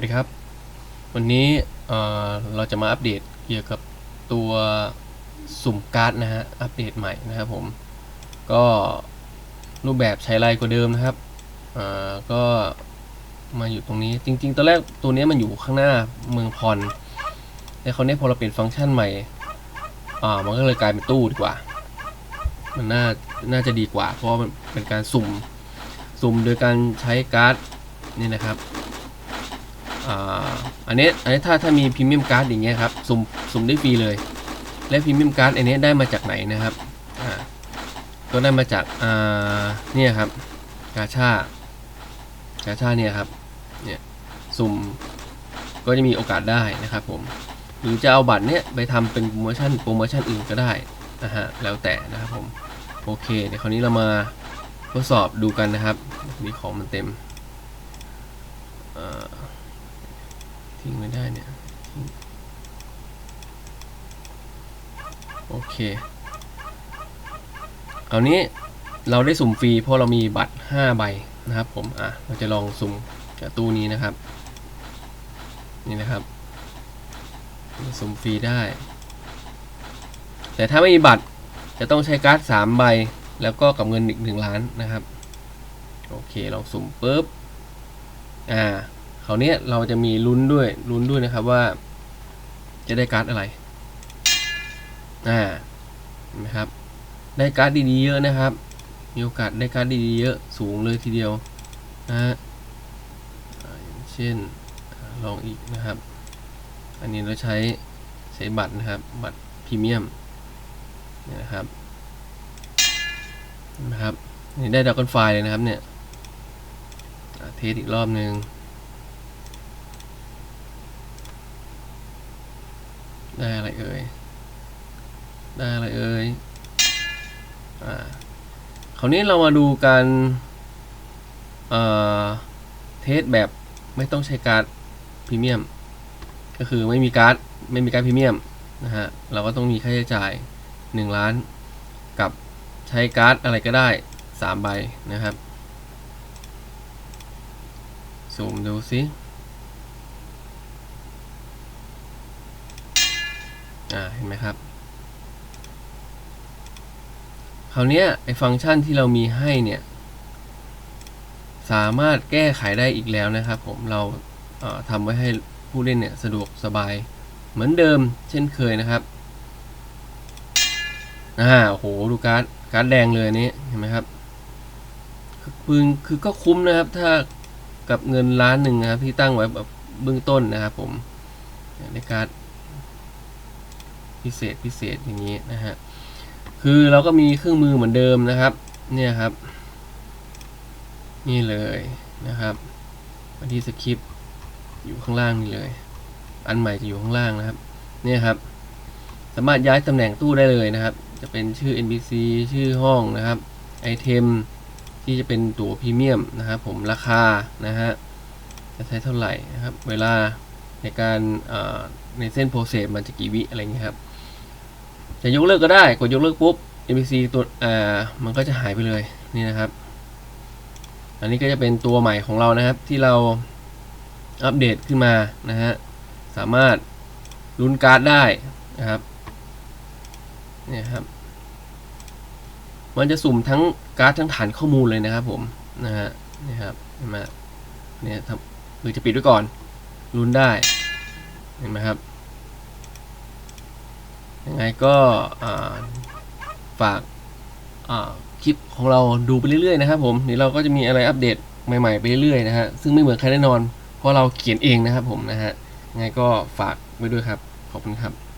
วัสดีครับ วันนี้เราจะมาอัปเดตเกี่ยวกับตัวสุ่มการ์ดนะฮะอัปเดตใหม่นะครับผม ก็รูปแบบใช้ไรกว่าเดิมนะครับก็มาอยู่ตรงนี้จริงๆตอนแรกตัวนี้มันอยู่ข้างหน้าเมืองพรแต่เขาวนี้พอเราเปลี่ยนฟังก์ชันใหม่มันก็เลยกลายเป็นตู้ดีกว่า มันน่าน่าจะดีกว่า เพราะมันเป็นการสุ่มสุ่มโดยการใช้การ์ดนี่นะครับ อ่าอันนี้อันนี้ถ้าถ้ามีพรีเมียมการ์ดอย่างเงี้ยครับสุ่มสุ่มได้ฟรีเลย และพรีเมียมการ์ดอันนี้ได้มาจากไหนนะครับอ่าก็ได้มาจากอ่าเนี่ยครับกาชากาชาเนี่ยครับเนี่ยสุ่มก็จะมีโอกาสได้นะครับผมหรือจะเอาบัตรเนี้ยไปทำเป็นโปรโมชั่นโปรโมชั่นอื่นก็ได้นะฮะแล้วแต่นะครับผมโอเคเดี๋ยวคราวนี้เรามาทดสอบดูกันนะครับมีของมันเต็มอ่า ทิ้งไม่ได้เนี่ย โอเค เอานี้เราได้สุ่มฟรีเพราะเรามีบัตร 5 ใบนะครับผม อะ เราจะลองสุ่มจากตู้นี้นะครับ นี่นะครับ สุ่มฟรีได้ แต่ถ้าไม่มีบัตรจะต้องใช้การ์ด 3 ใบ แล้วก็กับเงินอีก1ล้านนะครับ โอเค ลองสุ่มปุ๊บ อ่า ราวนี้เราจะมีลุ้นด้วยลุ้นด้วยนะครับว่า จะได้การ์ดอะไร อ่านไหมครับ ได้การ์ดดีๆเยอะนะครับ มีโอกาสได้การ์ดดีๆเยอะสูงเลยทีเดียวนะฮะเช่นลองอีกนะครับ อันนี้เราใช้ใช้บัตรนะครับ บัตรพรีเมียมนะครับนะครับนี่ได้ดาวกันไฟเลยนะครับเนี่ยเทสอีกรอบหนึ่ง ได้อะไรเอ่ย ได้อะไรเอ่ย อ่า คราวนี้เรามาดูการเอ่อเทสแบบไม่ต้องใช้การ์ดพรีเมียม ก็คือไม่มีการ์ดไม่มีการ์ดพรีเมียมนะฮะ เราก็ต้องมีค่าใช้จ่าย 1 ล้าน กับใช้การ์ดอะไรก็ได้ 3 ใบนะครับ ซูมดูสิ อ่าเห็นไหมครับ คราวนี้ไอ้ฟังก์ชันที่เรามีให้เนี่ย สามารถแก้ไขได้อีกแล้วนะครับ ผมเราเทำไว้ให้ผู้เล่นเนี่ยสะดวกสบายเหมือนเดิมเช่นเคยนะครับอ่าโหดูการ์ดการ์ดแดงเลยนี้เห็นไหมครับคือคือคือก็คุ้มนะครับ ถ้ากับเงินล้านหนึ่งนะครับที่ตั้งไว้แบบเบื้องต้นนะครับผมในการ์ด พิเศษพิเศษอย่างนี้นะฮะคือเราก็มีเครื่องมือเหมือนเดิมนะครับ เนี่ยครับ นี่เลยนะครับมาที่สคริปต์อยู่ข้างล่างนี่เลย อันใหม่จะอยู่ข้างล่างนะครับ เนี่ยครับ สามารถย้ายตำแหน่งตู้ได้เลยนะครับ จะเป็นชื่อ NPC ชื่อห้องนะครับไอเทมที่จะเป็นตั๋วพรีเมียมนะครับผมราคานะฮะจะใช้เท่าไหร่นะครับ เวลาในการในเส้นโปรเซสมันจะกี่วิอะไรเงี้ยครับ จะยกเลิกก็ได้ กดยกเลิกปุ๊บ NPC ตัวอ่ามันก็จะหายไปเลยนี่นะครับ อันนี้ก็จะเป็นตัวใหม่ของเรานะครับ ที่เราอัปเดตขึ้นมานะฮะสามารถลุ้นการ์ดได้นะครับเนี่ยครับ มันจะสุ่มทั้งการ์ดทั้งฐานข้อมูลเลยนะครับผมนะฮะนี่ครับเห็นไหมเนี่ยทำหรือจะปิดไว้ก่อนลุ้นได้เห็นไหมครับ ยังไงก็ฝากคลิปของเราดูไปเรื่อยๆนะครับผมเดี๋ยวเราก็จะมีอะไรอัปเดตใหม่ๆไปเรื่อยๆนะฮะซึ่งไม่เหมือนใครแน่นอน เพราะเราเขียนเองนะครับผมนะฮะยังไงก็ฝากไว้ด้วยครับ ขอบคุณครับ